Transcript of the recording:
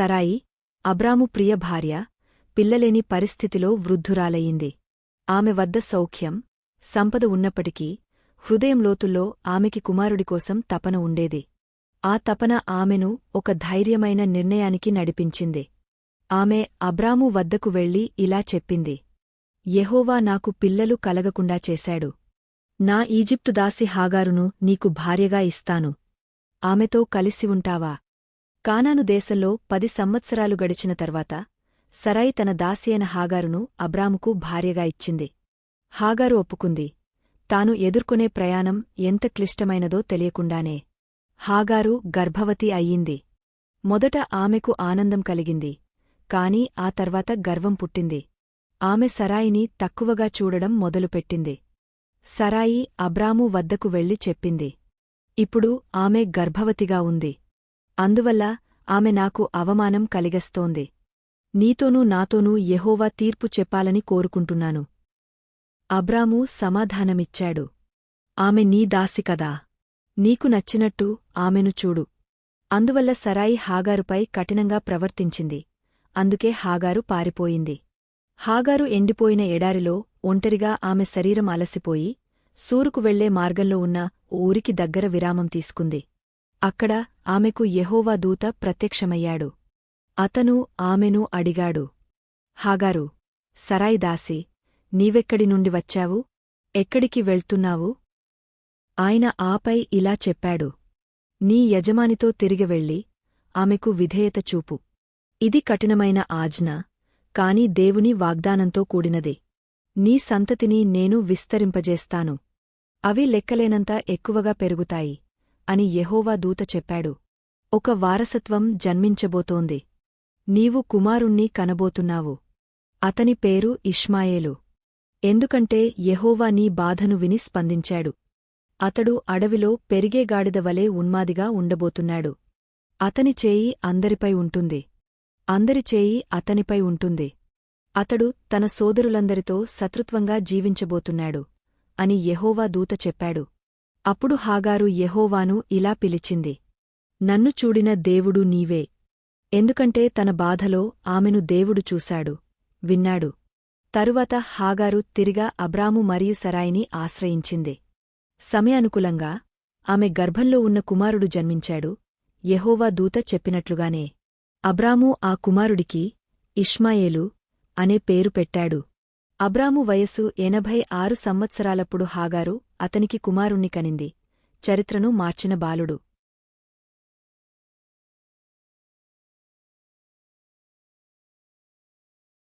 సరాయి అబ్రాము ప్రియ భార్య పిల్లలేని పరిస్థితిలో వృద్ధురాలయ్యింది. ఆమె వద్ద సౌఖ్యం సంపద ఉన్నప్పటికీ హృదయం లోతుల్లో ఆమెకి కుమారుడి కోసం తపన ఉండేది. ఆ తపన ఆమెను ఒక ధైర్యమైన నిర్ణయానికి నడిపించింది. ఆమె అబ్రాము వద్దకు వెళ్ళి ఇలా చెప్పింది. యెహోవా నాకు పిల్లలు కలగకుండా చేశాడు. నా ఈజిప్టు దాసి హాగారును నీకు భార్యగా ఇస్తాను. ఆమెతో కలిసి ఉంటావా? కానాను దేశంలో పది సంవత్సరాలు గడిచిన తర్వాత సరాయి తన దాసియైన హాగారును అబ్రాముకు భార్యగా ఇచ్చింది. హాగారు ఒప్పుకుంది. తాను ఎదుర్కొనే ప్రయాణం ఎంత క్లిష్టమైనదో తెలియకుండానే హాగారు గర్భవతి అయ్యింది. మొదట ఆమెకు ఆనందం కలిగింది. కాని ఆ తర్వాత గర్వం పుట్టింది. ఆమె సరాయిని తక్కువగా చూడడం మొదలుపెట్టింది. సరాయి అబ్రాము వద్దకు వెళ్ళి చెప్పింది. ఇప్పుడు ఆమె గర్భవతిగా ఉంది. అందువల్ల ఆమె నాకు అవమానం కలిగస్తోంది. నీతోనూ నాతోనూ యెహోవా తీర్పు చెప్పాలని కోరుకుంటున్నాను. అబ్రాము సమాధానమిచ్చాడు. ఆమె నీ దాసి కదా. నీకు నచ్చినట్టు ఆమెను చూడు. అందువల్ల సరాయి హాగారుపై కఠినంగా ప్రవర్తించింది. అందుకే హాగారు పారిపోయింది. హాగారు ఎండిపోయిన ఎడారిలో ఒంటరిగా ఆమె శరీరం అలసిపోయి సూరుకు వెళ్ళే మార్గంలో ఉన్న ఊరికి దగ్గర విరామం తీసుకుంది. అక్కడ ఆమెకు యెహోవా దూత ప్రత్యక్షమయ్యాడు. అతను ఆమెను అడిగాడు. హాగారు సరాయి దాసి నీవెక్కడి నుండి వచ్చావు? ఎక్కడికి వెళ్తున్నావు? ఆయన ఆపై ఇలా చెప్పాడు. నీ యజమానితో తిరిగి వెళ్ళి ఆమెకు విధేయత చూపు. ఇది కఠినమైన ఆజ్ఞ కాని దేవుని వాగ్దానంతో కూడినదే. నీ సంతతిని నేను విస్తరింపజేస్తాను. అవి లెక్కలేనంత ఎక్కువగా పెరుగుతాయి. అని యెహోవా దూత చెప్పాడు. ఒక వారసత్వం జన్మించబోతోంది. నీవు కుమారుణ్ణి కనబోతున్నావు. అతని పేరు ఇష్మాయేలు. ఎందుకంటే యెహోవా నీ బాధను విని స్పందించాడు. అతడు అడవిలో పెరిగే గాడిద వలె ఉన్మాదిగా ఉండబోతున్నాడు. అతని చేయి అందరిపై ఉంటుంది. అందరి చేయి అతనిపై ఉంటుంది. అతడు తన సోదరులందరితో శత్రుత్వంగా జీవించబోతున్నాడు అని యెహోవా దూత చెప్పాడు. అప్పుడు హాగారు యెహోవాను ఇలా పిలిచింది నన్ను చూడిన దేవుడు నీవే. ఎందుకంటే తన బాధలో ఆమెను దేవుడు చూశాడు విన్నాడు. తరువాత హాగారు తిరిగా అబ్రాము మరియు సరాయిని ఆశ్రయించింది. సమయానుకూలంగా ఆమె గర్భంలో ఉన్న కుమారుడు జన్మించాడు. యెహోవా దూత చెప్పినట్లుగానే అబ్రాము ఆ కుమారుడికి ఇష్మాయేలు అనే పేరు పెట్టాడు. అబ్రాము వయస్సు ఎనభై ఆరు సంవత్సరాలప్పుడు హాగారు అతనికి కుమారుణ్ణి కనింది. చరిత్రను మార్చిన బాలుడు.